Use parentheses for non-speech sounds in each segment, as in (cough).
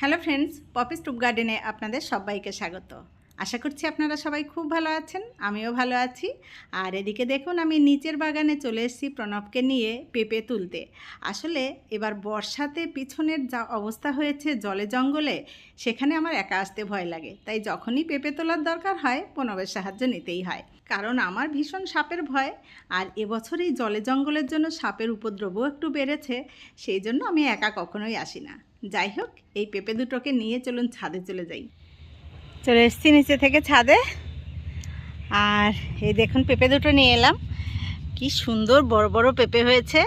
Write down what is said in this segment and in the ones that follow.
Hello friends, poppy stoop গার্ডেনে আপনাদের সবাইকে স্বাগত। আশা করছি আপনারা সবাই খুব ভালো আছেন, আমিও ভালো আছি। আর এদিকে দেখুন, আমি নিচের বাগানে চলে এসেছি প্রণবকে নিয়ে পেঁপে তুলতে। আসলে এবার বর্ষাতে পিছনের যা অবস্থা হয়েছে জলে জঙ্গলে, সেখানে আমার একা আসতে ভয় লাগে। তাই যখনই পেঁপে তোলার দরকার হয়, প্রণবের সাহায্য নিতেই হয়। কারণ আমার ভীষণ সাপের ভয়, আর এবছর এই জলে জঙ্গলের জন্য সাপের উপদ্রবও একটু বেড়েছে, সেই জন্য আমি একা কখনোই আসি না। যাই হোক, এই পেঁপে দুটোকে নিয়ে চলুন ছাদে চলে যাই। চলে এসছি নিচে থেকে ছাদে। আর এই দেখুন, পেঁপে দুটো নিয়ে এলাম। কি সুন্দর বড় বড় পেঁপে হয়েছে।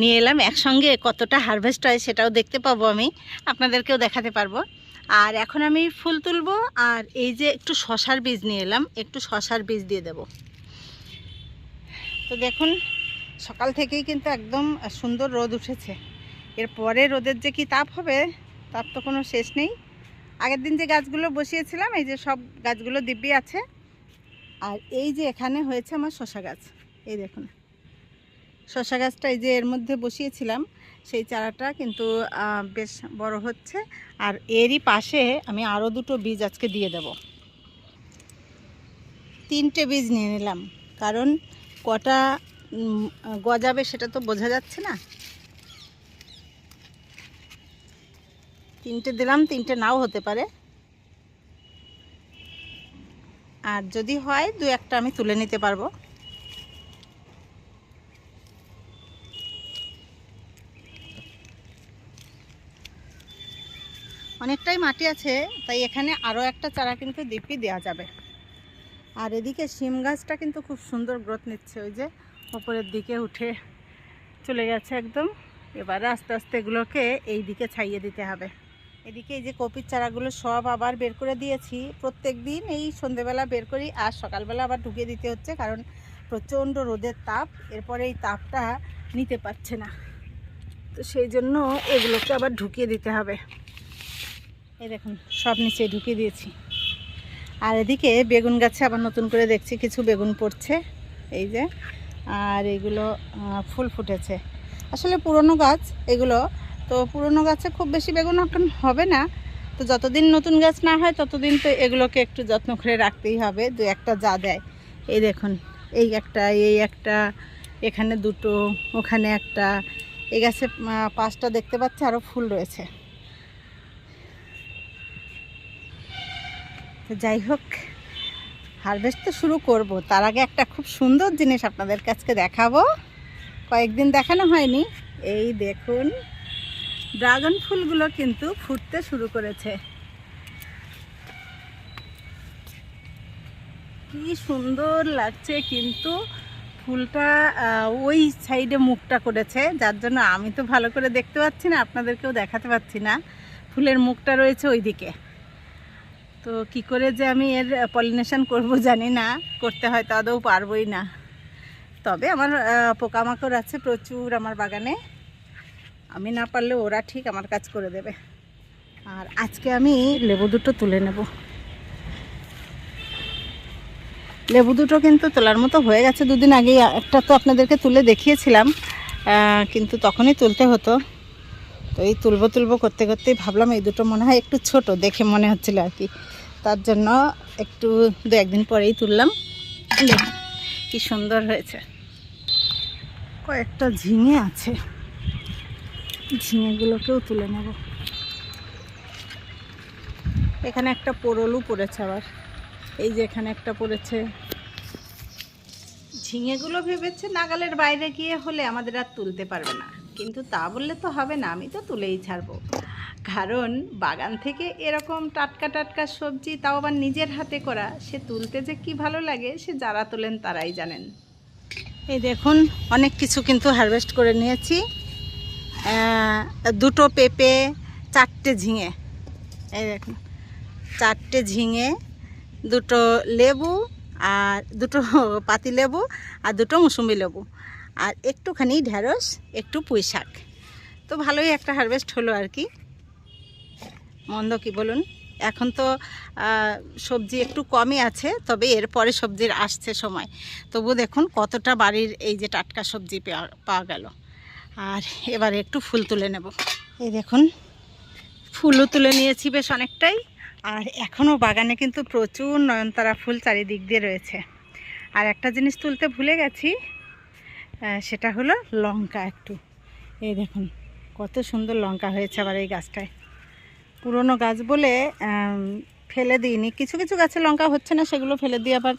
নিয়ে এলাম একসঙ্গে কতটা হারভেস্ট হয় সেটাও দেখতে পাবো আমি। আপনাদেরকেও দেখাতে পারব। আর এখন আমি ফুল তুলবো, আর এই যে একটু শশার বীজ নিয়ে এলাম, একটু শশার বীজ দিয়ে দেব। তো দেখুন, সকাল থেকেই কিন্তু একদম সুন্দর রোদ উঠেছে। এরপরে রোদের যে কি তাপ হবে, তার তো কোনো শেষ নেই। আগের দিন যে গাছগুলো বসিয়েছিলাম, এই যে সব গাছগুলো দিব্যি আছে। আর এই যে এখানে হয়েছে আমার শশা গাছ, এই দেখুন। শশা গাছটা এই যে এর মধ্যে বসিয়েছিলাম, সেই চারাটা কিন্তু বেশ বড় হচ্ছে। আর এরই পাশে আমি আরও দুটো বীজ আজকে দিয়ে দেব। তিনটে বীজ নিয়ে নিলাম, কারণ কটা গজাবে সেটা তো বোঝা যাচ্ছে না। তিনটে দিলাম, তিনটে নাও হতে পারে। আর যদি হয়, দু একটা আমি তুলে নিতে পারব। অনেকটাই মাটি আছে, তাই এখানে আরও একটা চারা কিন্তু দিপি দেওয়া যাবে। আর এদিকে শিম গাছটা কিন্তু খুব সুন্দর গ্রোথ নিচ্ছে, ওই যে ওপরের দিকে উঠে চলে গেছে একদম। এবারে আস্তে আস্তে এগুলোকে এই দিকে ছাইয়ে দিতে হবে। এদিকে এই যে কপির চারাগুলো সব আবার বের করে দিয়েছি। প্রত্যেক দিন এই সন্ধেবেলা বের করি, আর সকালবেলা আবার ঢুকিয়ে দিতে হচ্ছে কারণ প্রচণ্ড রোদের তাপ, এরপরে এই তাপটা নিতে পারছে না। তো সেই জন্য এগুলোকে আবার ঢুকিয়ে দিতে হবে। এই দেখুন, সব নিচে ঢুকিয়ে দিয়েছি। আর এদিকে বেগুন গাছে আবার নতুন করে দেখছি কিছু বেগুন পড়ছে, এই যে। আর এগুলো ফুল ফুটেছে। আসলে পুরনো গাছ, এগুলো তো পুরনো গাছে খুব বেশি বেগুন এখন হবে না। তো যতদিন নতুন গাছ না হয়, ততদিন তো এগুলোকে একটু যত্ন করে রাখতেই হবে, দু একটা যা দেয়। এই দেখুন, এই একটা এই একটা, এখানে দুটো, ওখানে একটা। এই গাছে পাঁচটা দেখতে পাচ্ছি আরও ফুল রয়েছে। তো যাই হোক হারভেস্ট তো শুরু করব। তার আগে একটা খুব সুন্দর জিনিস আপনাদের কাছকে দেখাবো। কয়েকদিন দেখানো হয়নি। এই দেখুন ড্রাগন ফুলগুলো কিন্তু ফুটতে শুরু করেছে। কি সুন্দর লাগছে কিন্তু ফুলটা ওই সাইডে মুখটা করেছে, যার জন্য আমি তো ভালো করে দেখতে পাচ্ছি না, আপনাদেরকেও দেখাতে পাচ্ছি না। ফুলের মুখটা রয়েছে ওইদিকে। তো কি করে যে আমি এর পলিনেশন করব জানি না, করতে হয়তো আদৌ পারবই না। তবে আমার পোকামাকড় আছে প্রচুর আমার বাগানে। আমি না পারলে ওরা ঠিক আমার কাজ করে দেবে। আর আজকে আমি লেবু দুটো তুলে নেব। লেবু দুটো কিন্তু তোলার মতো হয়ে গেছে। দুদিন আগে একটা তো আপনাদেরকে তুলে দেখিয়েছিলাম কিন্তু তখনই তুলতে হতো। তো এই তুলবো তুলবো করতে করতেই ভাবলাম এই দুটো মনে হয় একটু ছোট, দেখে মনে হচ্ছিল আর কি। তার জন্য একটু দু একদিন পরেই তুললাম। কি সুন্দর হয়েছে। কয়েকটা ঝিঙে আছে। ঝিঙেগুলোকেও তুলে নেব। এখানে একটা পোরলও পড়েছে আবার। এই যে এখানে একটা পড়েছে। ঝিঙেগুলো ভেবেছে নাগালের বাইরে গিয়ে হলে আমাদের আর তুলতে পারবে না। কিন্তু তা বললে তো হবে না, আমি তো তুলেই ছাড়বো। কারণ বাগান থেকে এরকম টাটকা টাটকা সবজি তাও আবার নিজের হাতে করা, সে তুলতে যে কি ভালো লাগে, সে যারা তোলেন তারাই জানেন। এই দেখুন, অনেক কিছু কিন্তু হারভেস্ট করে নিয়েছি। দুটো পেঁপে, চারটে ঝিঙে। এই দেখুন, চারটে ঝিঙে, দুটো লেবু আর দুটো পাতি লেবু আর দুটো মুসুম্বি লেবু। আর একটুখানি ঢ্যাঁড়স একটু পুঁই শাক। তো ভালোই একটা হারভেস্ট হলো আর কি। মন্দ কি বলুন? এখন তো সবজি একটু কমই আছে, তবে এরপরে সবজির আসছে সময়। তবু দেখুন কতটা বাড়ির এই যে টাটকা সবজি পাওয়া গেল। আর এবারে একটু ফুল তুলে নেব। এই দেখুন ফুলও তুলে নিয়েছি বেশ অনেকটাই। আর এখনও বাগানে কিন্তু প্রচুর নয়নতারা ফুল চারিদিক দিয়ে রয়েছে। আর একটা জিনিস তুলতে ভুলে গেছি সেটা হলো লঙ্কা একটু। এই দেখুন কত সুন্দর লঙ্কা হয়েছে আবার এই গাছটায়। পুরনো গাছ বলে ফেলে দিইনি। কিছু কিছু গাছে লঙ্কা হচ্ছে না সেগুলো ফেলে দিয়ে আবার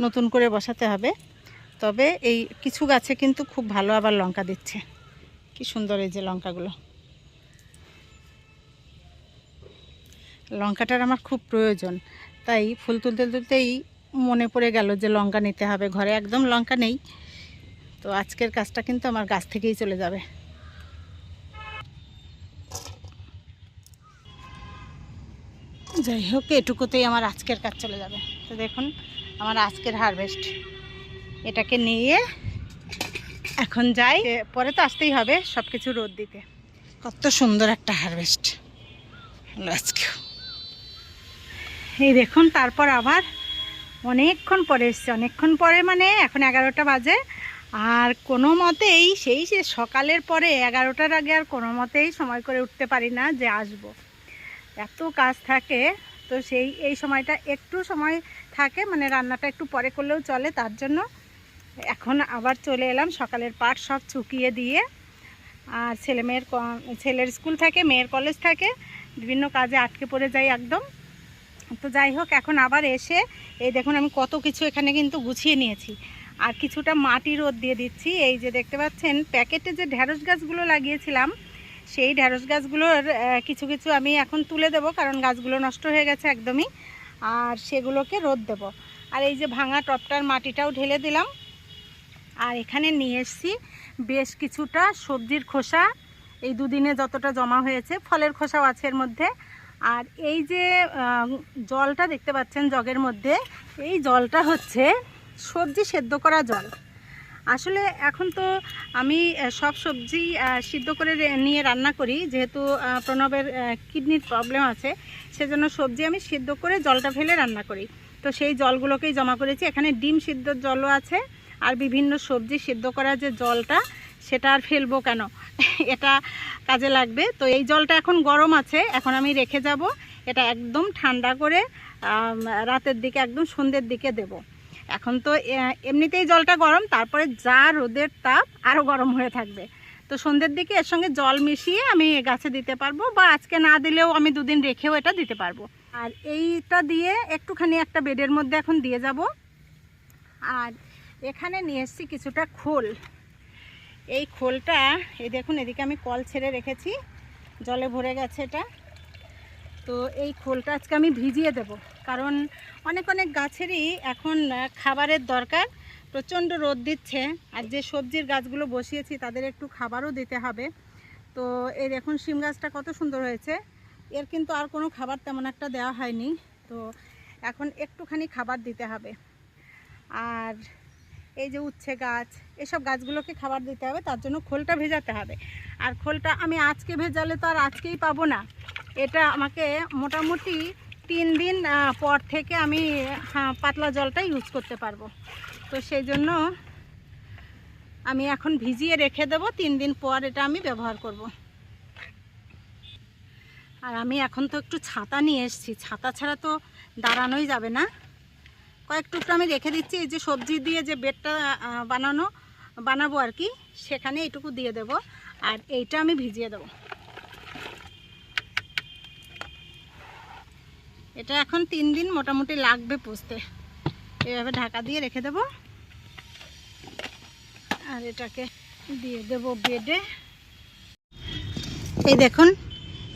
নতুন করে বসাতে হবে। তবে এই কিছু গাছে কিন্তু খুব ভালো আবার লঙ্কা দিচ্ছে। কি সুন্দর এই যে লঙ্কাগুলো। লঙ্কাটার আমার খুব প্রয়োজন, তাই ফুল তুলতে তুলতেই মনে পড়ে গেল যে লঙ্কা নিতে হবে ঘরে, একদম লঙ্কা নেই। তো আজকের কাজটা কিন্তু আমার গাছ থেকেই চলে যাবে। যাই হোক, এটুকুতেই আমার আজকের কাজ চলে যাবে। তো দেখুন, আমার আজকের হারভেস্ট এটাকে নিয়ে এখন যাই। পরে তো আসতেই হবে সব কিছু রোদ দিতে। কত সুন্দর একটা হারভেস্ট এই দেখুন তারপর আবার অনেকক্ষণ পরে এসছে। অনেকক্ষণ পরে মানে এখন এগারোটা বাজে। আর কোনো মতেই সেই সে সকালের পরে এগারোটার আগে আর কোনো মতেই সময় করে উঠতে পারি না যে আসব। এত কাজ থাকে তো সেই এই সময়টা একটু সময় থাকে মানে রান্নাটা একটু পরে করলেও চলে তার জন্য এখন আবার চলে এলাম, সকালের পাট সব চুকিয়ে দিয়ে। আর ছেলে মেয়ের ছেলের স্কুল থাকে, মেয়ের কলেজ থাকে, বিভিন্ন কাজে আটকে পড়ে যাই একদম। তো যাই হোক, এখন আবার এসে, এই দেখুন আমি কত কিছু এখানে কিন্তু গুছিয়ে নিয়েছি। আর কিছুটা মাটি রোদ দিয়ে দিচ্ছি, এই যে দেখতে পাচ্ছেন, প্যাকেটে যে ঢ্যাঁড়স গাছগুলো লাগিয়েছিলাম, সেই ঢ্যাঁড়স গাছগুলোর কিছু কিছু আমি এখন তুলে দেব, কারণ গাছগুলো নষ্ট হয়ে গেছে একদমই। আর সেগুলোকে রোদ দেব। আর এই যে ভাঙা টপটার মাটিটাও ঢেলে দিলাম। আর এখানে নিয়ে এসেছি বেশ কিছুটা সবজির খোসা। এই দুদিনে যতটা জমা হয়েছে, ফলের খোসাও আছে এর মধ্যে। আর এই যে জলটা দেখতে পাচ্ছেন জগের মধ্যে, এই জলটা হচ্ছে সবজি সেদ্ধ করা জল। আসলে এখন তো আমি সব সবজি সিদ্ধ করে নিয়ে রান্না করি, যেহেতু প্রণবের কিডনির প্রবলেম আছে, সেজন্য সবজি আমি সিদ্ধ করে জলটা ফেলে রান্না করি। তো সেই জলগুলোকেই জমা করেছি। এখানে ডিম সিদ্ধর জলও আছে আর বিভিন্ন সবজি সিদ্ধ করা যে জলটা, সেটা আর ফেলব কেন? (laughs) এটা কাজে লাগবে। তো এই জলটা এখন গরম আছে, এখন আমি রেখে যাব। এটা একদম ঠান্ডা করে রাতের দিকে একদম সন্ধ্যের দিকে দেব। এখন তো এমনিতেই জলটা গরম, তারপরে যা রোদের তাপ আরও গরম হয়ে থাকবে। তো সন্ধ্যের দিকে এর সঙ্গে জল মিশিয়ে আমি গাছে দিতে পারব, বা আজকে না দিলেও আমি দুদিন রেখেও এটা দিতে পারব। আর এইটা দিয়ে একটুখানি একটা বেডের মধ্যে এখন দিয়ে যাব। আর এখানে নিয়ে এসেছি কিছুটা খোল। এই খোলটা, এই দেখুন, এদিকে আমি কল ছেড়ে রেখেছি। জলে ভরে গেছে এটা। তো এই খোলটা আজকে আমি ভিজিয়ে দেব। কারণ অনেক অনেক গাছেরই এখন খাবারের দরকার। প্রচণ্ড রোদ দিচ্ছে। আর যে সবজির গাছগুলো বসিয়েছি, তাদের একটু খাবারও দিতে হবে। তো এই দেখুন, শিম গাছটা কত সুন্দর হয়েছে। এর কিন্তু আর কোনো খাবার তেমন একটা দেওয়া হয়নি। তো এখন একটুখানি খাবার দিতে হবে। আর এই যে উচ্ছে গাছ এসব গাছগুলোকে খাবার দিতে হবে তার জন্য খোলটা ভেজাতে হবে। আর খোলটা আমি আজকে ভেজালে তো আর আজকেই পাবো না। এটা আমাকে মোটামুটি তিন দিন পর থেকে আমি হ্যাঁ, পাতলা জলটা ইউজ করতে পারব। তো সেই জন্য আমি এখন ভিজিয়ে রেখে দেব তিন দিন পর এটা আমি ব্যবহার করব। আর আমি এখন তো একটু ছাতা নিয়ে এসেছি ছাতা ছাড়া তো দাঁড়ানোই যাবে না। কয়েক টুকরো আমি রেখে দিচ্ছি, এই যে সবজি দিয়ে যে বেডটা বানানো, বানাবো আর কি, সেখানে এইটুকু দিয়ে দেব, আর এইটা আমি ভিজিয়ে দেব। এটা এখন তিন দিন মোটামুটি লাগবে পুষতে। এভাবে ঢাকা দিয়ে রেখে দেব। আর এটাকে দিয়ে দেব বেডে। এই দেখুন,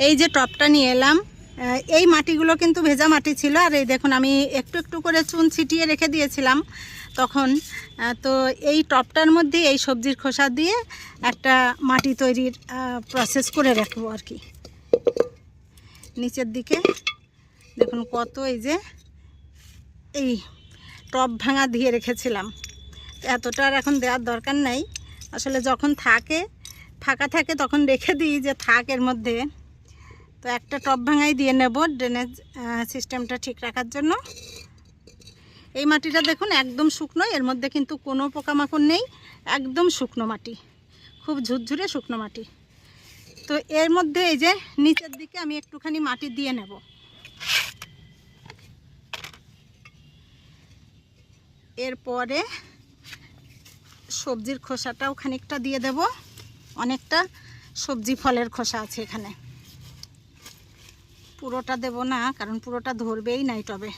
এই যে টপটা নিয়ে এলাম এই মাটিগুলো কিন্তু ভেজা মাটি ছিল, আর এই দেখুন আমি একটু একটু করে চুন ছিটিয়ে রেখে দিয়েছিলাম তখন। তো এই টপটার মধ্যে এই সবজির খোসা দিয়ে একটা মাটি তৈরির প্রসেস করে রাখব আর কি। নিচের দিকে দেখুন কত এই যে এই টপ ভাঙা দিয়ে রেখেছিলাম। এতটা আর এখন দেওয়ার দরকার নাই। আসলে যখন থাকে, ফাঁকা থাকে তখন রেখে দিই যে থাক এর মধ্যে। তো একটা টপ ভাঙাই দিয়ে নেব ড্রেনেজ সিস্টেমটা ঠিক রাখার জন্য। এই মাটিটা দেখুন একদম শুকনো, এর মধ্যে কিন্তু কোনো পোকামাকড় নেই, একদম শুকনো মাটি, খুব ঝুরঝুরে শুকনো মাটি। তো এর মধ্যে এই যে নিচের দিকে আমি একটুখানি মাটি দিয়ে নেব। এরপরে সবজির খোসাটাও খানিকটা দিয়ে দেব। অনেকটা সবজি ফলের খোসা আছে এখানে। পুরোটা দেব না, কারণ পুরোটা ধরবেই নাই টবে,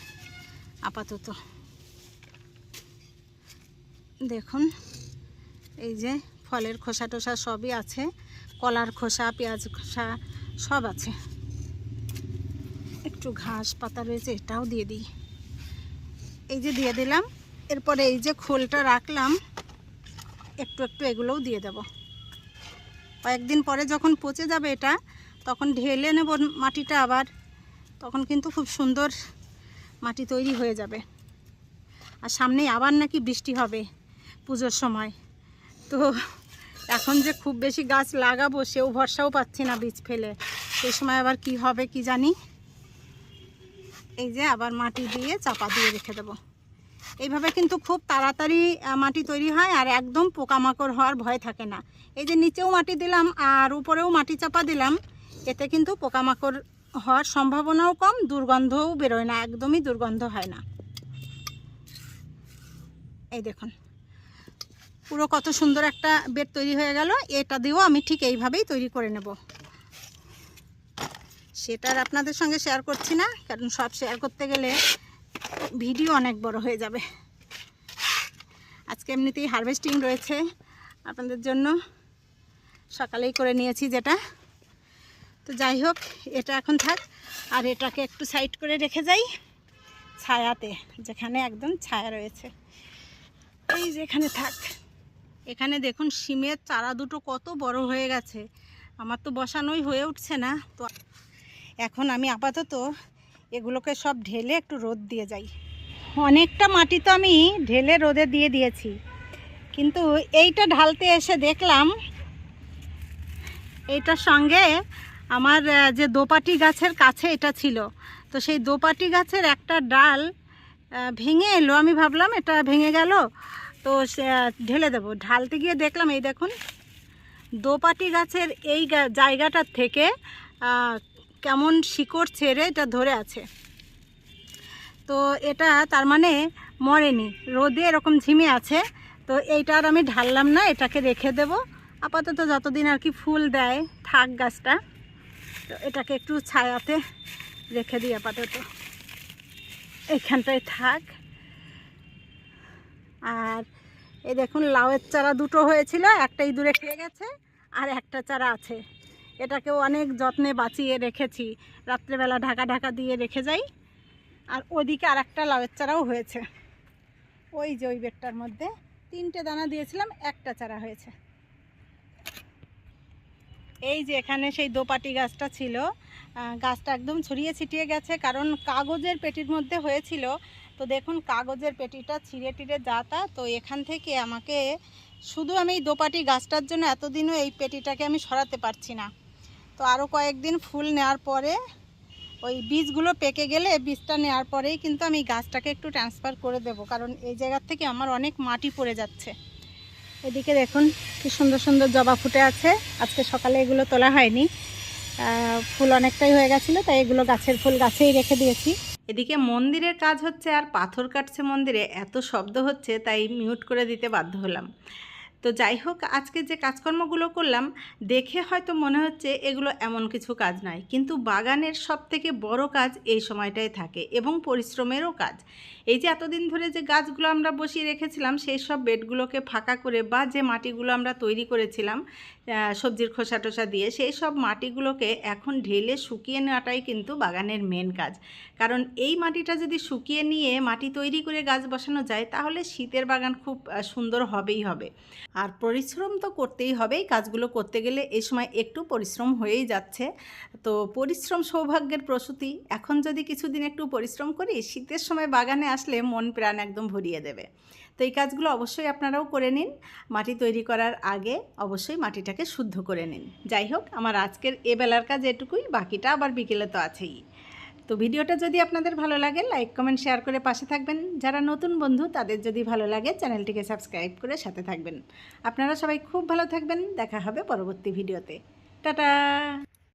আপাতত। দেখুন, এই যে ফলের খোসা টোসা সবই আছে, কলার খোসা, পেঁয়াজ খোসা সব আছে। একটু ঘাস পাতা রয়েছে, এটাও দিয়ে দিই। এই যে দিয়ে দিলাম, এরপরে এই যে খোলটা রাখলাম, একটু একটু এগুলোও দিয়ে দেব। কয়েকদিন পরে যখন পচে যাবে এটা তখন ঢেলে নেব মাটিটা আবার, তখন কিন্তু খুব সুন্দর মাটি তৈরি হয়ে যাবে। আর সামনেই আবার নাকি বৃষ্টি হবে পুজোর সময়। তো এখন যে খুব বেশি গাছ লাগাবো সেও ভরসাও পাচ্ছি না বীজ ফেলে। সেই সময় আবার কি হবে কি জানি? এই যে আবার মাটি দিয়ে চাপা দিয়ে রেখে দেবো। এইভাবে কিন্তু খুব তাড়াতাড়ি মাটি তৈরি হয় আর একদম পোকামাকড় হওয়ার ভয় থাকে না। এই যে নিচেও মাটি দিলাম আর উপরেও মাটি চাপা দিলাম এতে কিন্তু পোকামাকড় হওয়ার সম্ভাবনাও কম, দুর্গন্ধও বেরোয় না, একদমই দুর্গন্ধ হয় না। এই দেখুন, পুরো কত সুন্দর একটা বেড তৈরি হয়ে গেল, এটা দিয়েও আমি ঠিক এইভাবেই তৈরি করে নেব। সেটা আর আপনাদের সঙ্গে শেয়ার করছি না, কারণ সব শেয়ার করতে গেলে ভিডিও অনেক বড় হয়ে যাবে। আজকে এমনিতেই হারভেস্টিং রয়েছে, আপনাদের জন্য সকালেই করে নিয়েছি যেটা। তো যাই হোক, এটা এখন থাক। আর এটাকে একটু সাইড করে রেখে যাই ছায়াতে, যেখানে একদম ছায়া রয়েছে। এই যে এখানে থাক। এখানে দেখুন সিমের চারা দুটো কত বড় হয়ে গেছে। আমার তো বসানোই হয়ে উঠছে না। তো এখন আমি আপাতত এগুলোকে সব ঢেলে একটু রোদ দিয়ে যাই। অনেকটা মাটি তো আমি ঢেলে রোদে দিয়ে দিয়েছি। কিন্তু এইটা ঢালতে এসে দেখলাম, এইটার সঙ্গে আমার যে দোপাটি গাছের কাছে এটা ছিল, তো সেই দোপাটি গাছের একটা ডাল ভেঙে এলো। আমি ভাবলাম এটা ভেঙে গেল, তো সে ঢেলে দেবো। ঢালতে গিয়ে দেখলাম, এই দেখুন, দোপাটি গাছের এই জায়গাটার থেকে কেমন শিকড় ছেড়ে এটা ধরে আছে। তো এটা তার মানে মরেনি, রোদে এরকম ঝিমে আছে, তো এইটা আর আমি ঢাললাম না, এটাকে রেখে দেব। আপাতত যতদিন আর কি ফুল দেয়, থাক গাছটা। তো এটাকে একটু ছায়াতে রেখে দিই আপাতত। এইখানটায় থাক। আর এই দেখুন, লাউয়ের চারা দুটো হয়েছিল একটা ইঁদুরে খেয়ে গেছে আর একটা চারা আছে। এটাকেও অনেক যত্নে বাঁচিয়ে রেখেছি। রাত্রেবেলা ঢাকা ঢাকা দিয়ে রেখে যাই। আর ওদিকে আর একটা লাউয়ের চারাও হয়েছে। ওই বেডটার মধ্যে তিনটে দানা দিয়েছিলাম, একটা চারা হয়েছে। এই যে এখানে সেই দোপাটি গাছটা ছিল গাছটা একদম ছড়িয়ে ছিটিয়ে গেছে, কারণ কাগজের পেটির মধ্যে হয়েছিল। তো দেখুন, কাগজের পেটিটা ছিঁড়ে টিড়ে যাতা তো এখান থেকে আমাকে শুধু আমি এই দোপাটি গাছটার জন্য এতদিনও এই পেটিটাকে আমি সরাতে পারছি না। তো আরও কয়েকদিন ফুল নেওয়ার পরে, ওই বীজগুলো পেকে গেলে বীজটা নেওয়ার পরেই কিন্তু আমি গাছটাকে একটু ট্রান্সফার করে দেব, কারণ এই জায়গার থেকে আমার অনেক মাটি পড়ে যাচ্ছে। এদিকে দেখুন কি সুন্দর সুন্দর জবা ফুটে আছে। আজকে সকালে এগুলো তোলা হয়নি। ফুল অনেকটাই হয়ে গেছিল, তাই এগুলো গাছের ফুল গাছেই রেখে দিয়েছি। এদিকে মন্দিরের কাজ হচ্ছে আর পাথর কাটছে মন্দিরে, এত শব্দ হচ্ছে, তাই মিউট করে দিতে বাধ্য হলাম। তো যাই হোক, আজকে যে কাজকর্মগুলো করলাম, দেখে হয়তো মনে হচ্ছে এগুলো এমন কিছু কাজ নয়। কিন্তু বাগানের সব থেকে বড় কাজ এই সময়টাই থাকে এবং পরিশ্রমেরও কাজ। এই যে এতদিন ধরে যে গাছগুলো আমরা বসিয়ে রেখেছিলাম, সেই সব বেডগুলোকে ফাঁকা করে বা যে মাটিগুলো আমরা তৈরি করেছিলাম সবজির খোসা টোসা দিয়ে সেই সব মাটিগুলোকে এখন ঢেলে শুকিয়ে নেওয়াটাই কিন্তু বাগানের মেন কাজ। কারণ এই মাটিটা যদি শুকিয়ে নিয়ে মাটি তৈরি করে গাছ বসানো যায়, তাহলে শীতের বাগান খুব সুন্দর হবেই হবে। আর পরিশ্রম তো করতেই হবে কাজগুলো করতে গেলে এই সময় একটু পরিশ্রম হয়েই যাচ্ছে। তো পরিশ্রম সৌভাগ্যের প্রসূতি, এখন যদি কিছুদিন একটু পরিশ্রম করি, শীতের সময় বাগানে আসলে মন প্রাণ একদম ভরিয়ে দেবে। তো এই কাজগুলো অবশ্যই আপনারাও করে নিন। মাটি তৈরি করার আগে অবশ্যই মাটিটাকে শুদ্ধ করে নিন। যাই হোক, আমার আজকের এ বেলার কাজ এটুকুই, বাকিটা আবার বিকেলে তো আছেই। তো ভিডিওটা যদি আপনাদের ভালো লাগে, লাইক, কমেন্ট, শেয়ার করে পাশে থাকবেন। যারা নতুন বন্ধু, তাদের যদি ভালো লাগে, চ্যানেলটিকে সাবস্ক্রাইব করে সাথে থাকবেন। আপনারা সবাই খুব ভালো থাকবেন। দেখা হবে পরবর্তী ভিডিওতে। টাটা!